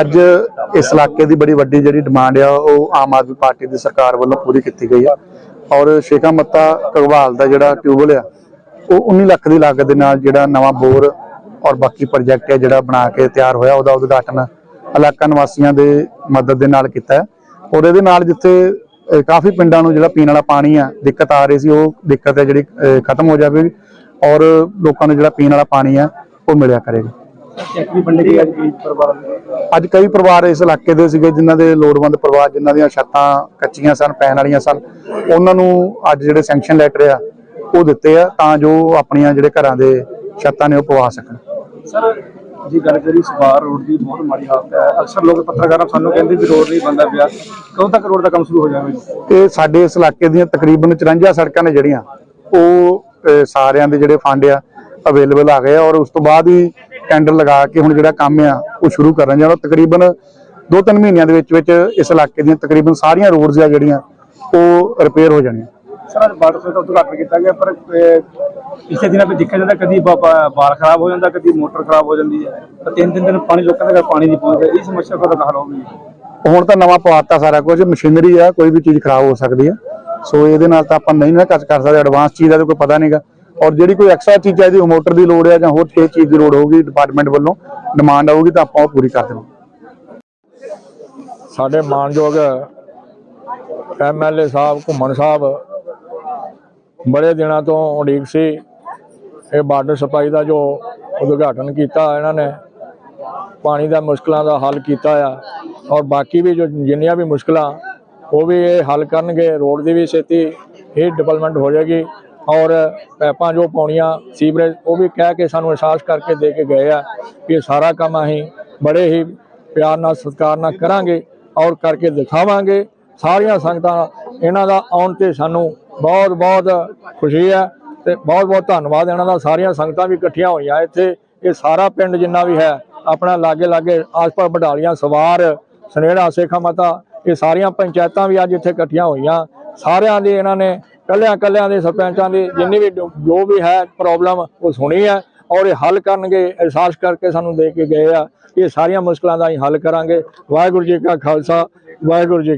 ਅੱਜ ਇਸ ਇਲਾਕੇ ਦੀ ਬੜੀ ਵੱਡੀ ਜਿਹੜੀ ਡਿਮਾਂਡ ਆ, ਉਹ ਆਮ ਆਦਮੀ ਪਾਰਟੀ ਦੀ ਸਰਕਾਰ ਵੱਲੋਂ ਪੂਰੀ ਕੀਤੀ ਗਈ ਆ। ਔਰ ਸ਼ੇਖਾ ਮੱਤਾ ਕਗਵਾਲ ਦਾ ਜਿਹੜਾ ਟਿਊਬਲ ਆ, ਉਹ 19 ਲੱਖ ਦੀ ਲਾਗਤ ਦੇ ਨਾਲ ਜਿਹੜਾ ਨਵਾਂ ਬੋਰ ਔਰ ਬਾਕੀ ਪ੍ਰੋਜੈਕਟ ਹੈ ਜਿਹੜਾ ਬਣਾ ਕੇ ਤਿਆਰ ਹੋਇਆ, ਉਹਦਾ ਉਦਘਾਟਨ ਇਲਾਕਾ ਨਿਵਾਸੀਆਂ ਦੇ ਮਦਦ ਦੇ ਨਾਲ ਕੀਤਾ ਹੈ। ਔਰ ਇਹਦੇ ਨਾਲ ਜਿੱਥੇ ਕਾਫੀ ਪਿੰਡਾਂ ਨੂੰ ਜਿਹੜਾ ਪੀਣ ਵਾਲਾ ਪਾਣੀ ਆ, ਦਿੱਕਤ ਆ ਰਹੀ ਸੀ, ਉਹ ਦਿੱਕਤ ਹੈ ਜਿਹੜੀ ਖਤਮ ਹੋ ਜਾਵੇਗੀ। ਔਰ ਲੋਕਾਂ ਨੂੰ ਜਿਹੜਾ ਪੀਣ ਵਾਲਾ ਪਾਣੀ ਆ, ਉਹ ਮਿਲਿਆ ਕਰੇਗਾ। ਚੈੱਕ ਵੀ ਅੱਜ ਪਰਿਵਾਰ ਕਈ ਪਰਿਵਾਰ ਇਸ ਇਲਾਕੇ ਦੇ ਸੀਗੇ ਜਿਨ੍ਹਾਂ ਦੇ ਲੋੜਵੰਦ ਪਰਿਵਾਰ ਜਿਨ੍ਹਾਂ ਦੀਆਂ ਛੱਤਾਂ ਕੱਚੀਆਂ ਸਨ ਪੈਣ ਵਾਲੀਆਂ ਸਨ। ਉਹਨਾਂ ਨੂੰ ਅੱਜ ਜਿਹੜੇ ਸੈਂਕਸ਼ਨ ਲੈਟਰ ਆ ਉਹ ਦਿੱਤੇ ਆ ਤਾਂ ਜੋ ਆਪਣੀਆਂ ਜਿਹੜੇ ਘਰਾਂ ਦੇ ਛੱਤਾਂ ਨੇ ਉਹ ਪਵਾ ਸਕਣ। ਸਰ ਜੀ ਗੱਲ ਕਰੀ ਸਵਾਰ ਰੋਡ ਦੀ ਬਹੁਤ ਮਾੜੀ ਹਾਲਤ ਹੈ। ਅਕਸਰ ਲੋਕ ਪੱਤਰਕਾਰਾਂ ਸਾਨੂੰ ਕਹਿੰਦੇ ਵੀ ਰੋਡ ਨਹੀਂ ਬੰਦਾ ਪਿਆ। ਕਦੋਂ ਤੱਕ ਰੋਡ ਦਾ ਕੰਮ ਸ਼ੁਰੂ ਹੋ ਜਾਵੇਗਾ? ਤੇ ਸਾਡੇ ਇਸ ਇਲਾਕੇ ਦੀਆਂ ਤਕਰੀਬਨ 54 ਸੜਕਾਂ ਨੇ ਜਿਹੜੀਆਂ ਉਹ ਸਾਰਿਆਂ ਦੇ ਜਿਹੜੇ ਫੰਡ ਆ ਅਵੇਲੇਬਲ ਆ ਗਏ ਔਰ ਉਸ ਤੋਂ ਬਾਅਦ ਹੀ ਟੈਂਡਰ ਲਗਾ ਕੇ ਹੁਣ ਜਿਹੜਾ ਕੰਮ ਆ ਉਹ ਸ਼ੁਰੂ ਕਰਨ ਜਾਣਾ ਤਕਰੀਬਨ 2-3 ਮਹੀਨਿਆਂ ਦੇ ਵਿੱਚ ਵਿੱਚ ਇਸ ਇਲਾਕੇ ਦੀਆਂ ਤਕਰੀਬਨ ਸਾਰੀਆਂ ਰੋਡਸ ਆ ਜਿਹੜੀਆਂ ਉਹ ਰਿਪੇਅਰ ਹੋ ਜਾਣੀਆਂ। ਸਰ ਸਪਲਾਈ ਦਾ ਉਦਘਾਟਨ ਕੀਤਾ ਗਿਆ ਪਰ ਪਿਛਲੇ ਦਿਨਾਂ ਵਿੱਚ ਦੇਖਿਆ ਜਾਂਦਾ ਕਦੀ ਬਾਲ ਖਰਾਬ ਹੋ ਜਾਂਦਾ ਕਦੀ ਮੋਟਰ ਖਰਾਬ ਹੋ ਜਾਂਦੀ ਹੈ। ਤਾਂ ਤਿੰਨ ਤਿੰਨ ਦਿਨ ਪਾਣੀ ਲੋਕਾਂ ਦੇ ਘਰ ਪਾਣੀ ਨਹੀਂ ਪਹੁੰਚਦਾ। ਇਹ ਸਮੱਸਿਆ ਕਦੋਂ ਹੱਲ ਹੁਣ ਤਾਂ ਨਵਾਂ ਪਵਾਤਾ ਸਾਰਾ ਕੁਝ ਮਸ਼ੀਨਰੀ ਆ ਕੋਈ ਵੀ ਚੀਜ਼ ਖਰਾਬ ਹੋ ਸਕਦੀ ਆ। ਸੋ ਇਹਦੇ ਨਾਲ ਤਾਂ ਆਪਾਂ ਨਹੀਂ ਨਾ ਕਰ ਕਰ ਸਕਦੇ ਐਡਵਾਂਸ ਚੀਜ਼ ਦਾ ਤਾਂ ਕੋਈ ਪਤਾ ਨਹੀਂਗਾ ਔਰ ਜਿਹੜੀ ਕੋਈ ਐਕਸਟਰਾ ਚੀਜ਼ ਹੈ ਜੀ ਮੋਟਰ ਦੀ ਲੋੜ ਹੈ ਜਾਂ ਹੋਰ ਕਿਸੇ ਚੀਜ਼ ਦੀ ਲੋੜ ਹੋਊਗੀ ਡਿਪਾਰਟਮੈਂਟ ਵੱਲੋਂ ਡਿਮਾਂਡ ਆਊਗੀ ਤਾਂ ਆਪਾਂ ਉਹ ਪੂਰੀ ਕਰ ਦੇਵਾਂਗੇ। ਸਾਡੇ ਮਾਨਯੋਗ ਐਮਐਲਏ ਸਾਹਿਬ, ਘੁੰਮਣ ਸਾਹਿਬ, ਬੜੇ ਦਿਨਾਂ ਤੋਂ ਉਡੀਕ ਸੀ। ਇਹ ਬਾਰਡਰ ਸਪਾਈ ਦਾ ਜੋ ਉਦਘਾਟਨ ਕੀਤਾ ਇਹਨਾਂ ਨੇ, ਪਾਣੀ ਦਾ ਮੁਸ਼ਕਲਾਂ ਦਾ ਹੱਲ ਕੀਤਾ ਆ ਔਰ ਬਾਕੀ ਵੀ ਜੋ ਜਿੰਨੀਆਂ ਵੀ ਮੁਸ਼ਕਲਾਂ, ਉਹ ਵੀ ਇਹ ਹੱਲ ਕਰਨਗੇ। ਰੋਡ ਦੀ ਵੀ ਛੇਤੀ ਇਹ ਡਿਵੈਲਪਮੈਂਟ ਹੋ ਜਾਏਗੀ। ਔਰ ਪੈਪਾਂ ਜੋ ਪਾਉਣੀਆਂ, ਸੀਵਰੇਜ, ਉਹ ਵੀ ਕਹਿ ਕੇ ਸਾਨੂੰ ਅਹਿਸਾਸ ਕਰਕੇ ਦੇ ਕੇ ਗਏ ਆ ਕਿ ਸਾਰਾ ਕੰਮ ਅਸੀਂ ਬੜੇ ਹੀ ਪਿਆਰ ਨਾਲ, ਸਤਿਕਾਰ ਨਾਲ ਕਰਾਂਗੇ ਔਰ ਕਰਕੇ ਦਿਖਾਵਾਂਗੇ। ਸਾਰੀਆਂ ਸੰਗਤਾਂ ਇਹਨਾਂ ਦਾ ਆਉਣ ਤੇ ਸਾਨੂੰ ਬਹੁਤ ਬਹੁਤ ਖੁਸ਼ੀ ਹੈ ਤੇ ਬਹੁਤ ਬਹੁਤ ਧੰਨਵਾਦ। ਇਹਨਾਂ ਦਾ ਸਾਰੀਆਂ ਸੰਗਤਾਂ ਵੀ ਇਕੱਠੀਆਂ ਹੋਈਆਂ ਇੱਥੇ। ਇਹ ਸਾਰਾ ਪਿੰਡ ਜਿੰਨਾ ਵੀ ਹੈ, ਆਪਣਾ ਲਾਗੇ ਲਾਗੇ ਆਸ-ਪਾਸ ਬਡਾਲੀਆਂ ਸਵਾਰ, ਸਨੇੜਾ, ਸੇਖਾ ਮਤਾ, ਇਹ ਸਾਰੀਆਂ ਪੰਚਾਇਤਾਂ ਵੀ ਅੱਜ ਇੱਥੇ ਇਕੱਠੀਆਂ ਹੋਈਆਂ। ਸਾਰਿਆਂ ਦੀ ਇਹਨਾਂ ਨੇ ਕੱਲਿਆਂ ਕੱਲਿਆਂ ਦੇ ਸਰਪੰਚਾਂ ਦੀ ਜਿੰਨੀ ਵੀ ਜੋ ਜੋ ਵੀ ਹੈ ਪ੍ਰੋਬਲਮ ਉਹ ਸੁਣੀ ਹੈ ਔਰ ਇਹ ਹੱਲ ਕਰਨਗੇ ਅਹਿਸਾਸ ਕਰਕੇ ਸਾਨੂੰ ਦੇ ਕੇ ਗਏ ਆ। ਇਹ ਸਾਰੀਆਂ ਮੁਸ਼ਕਲਾਂ ਦਾ ਅਸੀਂ ਹੱਲ ਕਰਾਂਗੇ। ਵਾਹਿਗੁਰੂ ਜੀ ਕਾ ਖਾਲਸਾ, ਵਾਹਿਗੁਰੂ ਜੀ